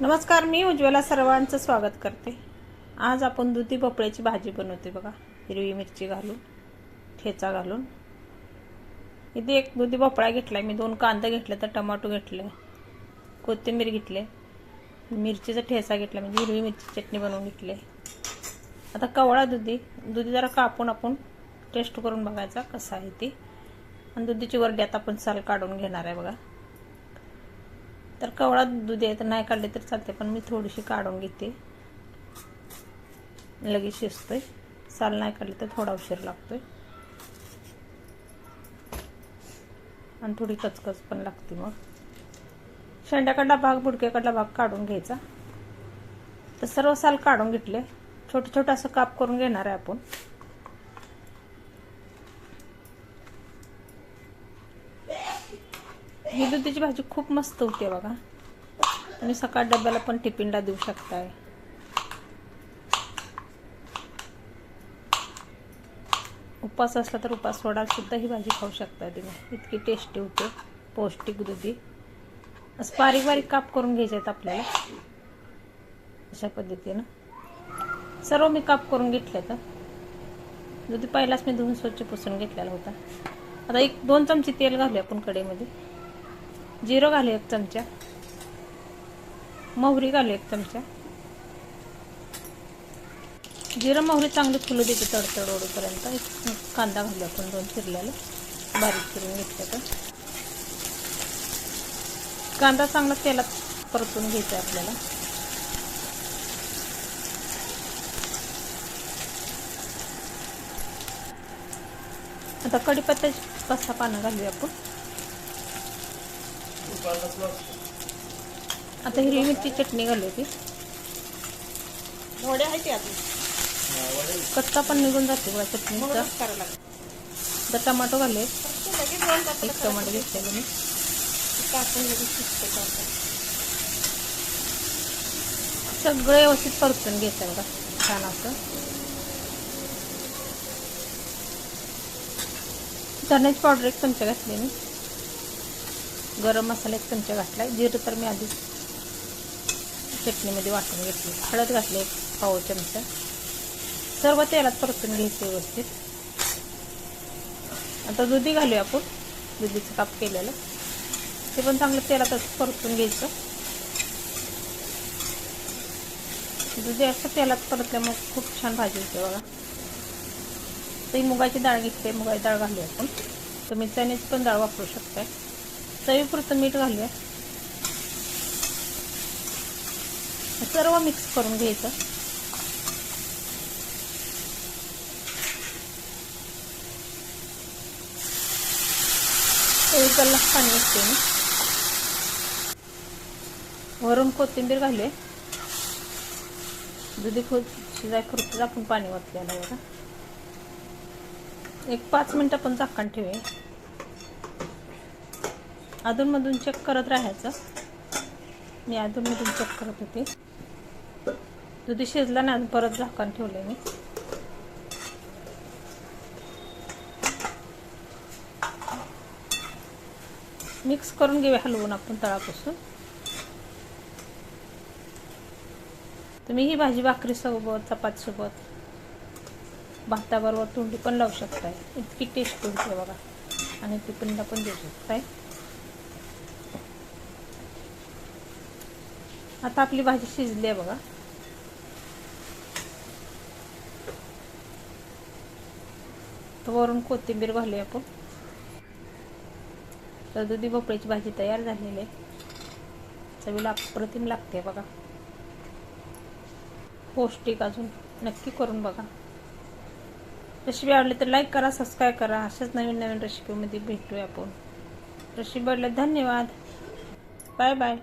नमस्कार मी उज्ज्वला सर्वांचं स्वागत करते. आज आपण दुधी भोपळ्याची भाजी बनवते बघा. हिरवी मिरची घालून ठेचा घालून. इथे एक दुधी भोपळा घेतला मी दोन कांदा घेतले तर टमाटो घेतले कोथिंबीर घेतले मिरचीचा ठेचा घेतला म्हणजे हिरवी मिरची चटणी बनवून घेतली. आता कवळा दुधी दुधी जरा कापून आपण टेस्ट करून बघायचा कसा आहे ती. आणि दुधीची वरडी आता आपण साल काढून घेणार आहे बघा. तर कवळा दूध आहे तर नाही काढले तर चालते पण मी थोडीशी काढून घेते. लगेच शिजतोय. साल नाही काढले तर थोडा उशीर लागतोय. आणि थोडी कचकच पण लागते मग. शेंड्याकडला भाग बुडक्याकडला भाग काढून घ्यायचा. तर सर्व साल काढून घेतले. छोटं छोटं असं काप करून घेणार आहे आपण. ही दुधीची भाजी खूप मस्त होते बघा. तुम्ही सकाळ डब्याला पण टिफिनला देऊ शकताय. उपास असला तर उपास सोडा सुद्धा ही भाजी खाऊ शकता तुम्ही. इतकी टेस्टी होते पौष्टिक दुधी. असं बारीक बारीक काप करून घ्यायचे आहेत आपल्याला. अशा पद्धतीनं. सर्व मी काप करून घेतले तर दुधी पहिलाच मी धुवून स्वच्छ पुसून घेतलेला होता. आता एक दोन चमचे तेल घालूया आपण कडेमध्ये जिरं घालू एक चमचा. मोहरी घालू एक चमचा. जिरं मोहरी चांगली फुलू देते तडतड ओढूपर्यंत. कांदा घालू आपण दोन चिरल्याला बारीक चिरून घेतलं तर. कांदा चांगला तेलात परतून घ्यायचा आहे आपल्याला. आता कढीपत्त्याची पाच पानं घालूया आपण? आता हिरवी मिरची चटणी घालू ती. मोडे आहे ते अजून. कच्चा पण निघून जाते बघा चटणीचा. लागेल. तर टमाटो घालू ते लगेच दोन तासाला एक टमाटो घेतलेलं मी. सगळं व्यवस्थित परतून घ्यायचं बघा. छान असं. चण्याची पावडर एक चमचा घातली मी. गरम मसाला एक चमचा आहे जिरं तर मी आधीच चटणीमध्ये वाटून घेतली. हळद घातली एक पाव चमचा. सर्व तेलात परतून घ्यायचं व्यवस्थित. आता दुधी घालूया आपण. दुधीचं काप केलेलं. ते पण चांगलं तेलातच परतून घ्यायचं. दुधी असं तेलात परतल्यामुळे खूप छान भाजी होते बघा. ती मुगाची डाळ घेतली मुगाची डाळ घालूया आपण. तुम्ही चण्याची पण डाळ वापरू शकताय. चवीपुरतं मीठ घालूया. सर्व मिक्स करून घ्यायचं. एक पाणी असते मी. वरून कोथिंबीर घालूया. दुधी खूप शिजाय पुरतं आपण पाणी ओतलेलं बघा. एक पाच मिनटं पण झाकण ठेवूया. अधूनमधून चेक करत राहायचं. मी अधूनमधून चेक करत होते. दुधी शिजला ना परत झाकण ठेवले मी. मिक्स करून घेऊया हलवून आपण तळापासून. तुम्ही ही भाजी भाकरीसोबत चपातीसोबत भाताबरोबर तोंडी पण लावू शकताय. इतकी टेस्ट होते बघा. आणि टिफिनला पण देऊ शकताय. आता आपली भाजी शिजली आहे बघा. तर वरून कोथिंबीर घालूया आपण. तर दुधी भोपळ्याची भाजी तयार झालेली आहे. चवीला अप्रतिम लागते बघा. पौष्टिक अजून नक्की करून बघा. रेसिपी आवडली तर लाईक करा सबस्क्राईब करा. अशाच नवीन नवीन रेसिपीमध्ये भेटूया आपण. रेसिपी आवडल्या धन्यवाद. Bye bye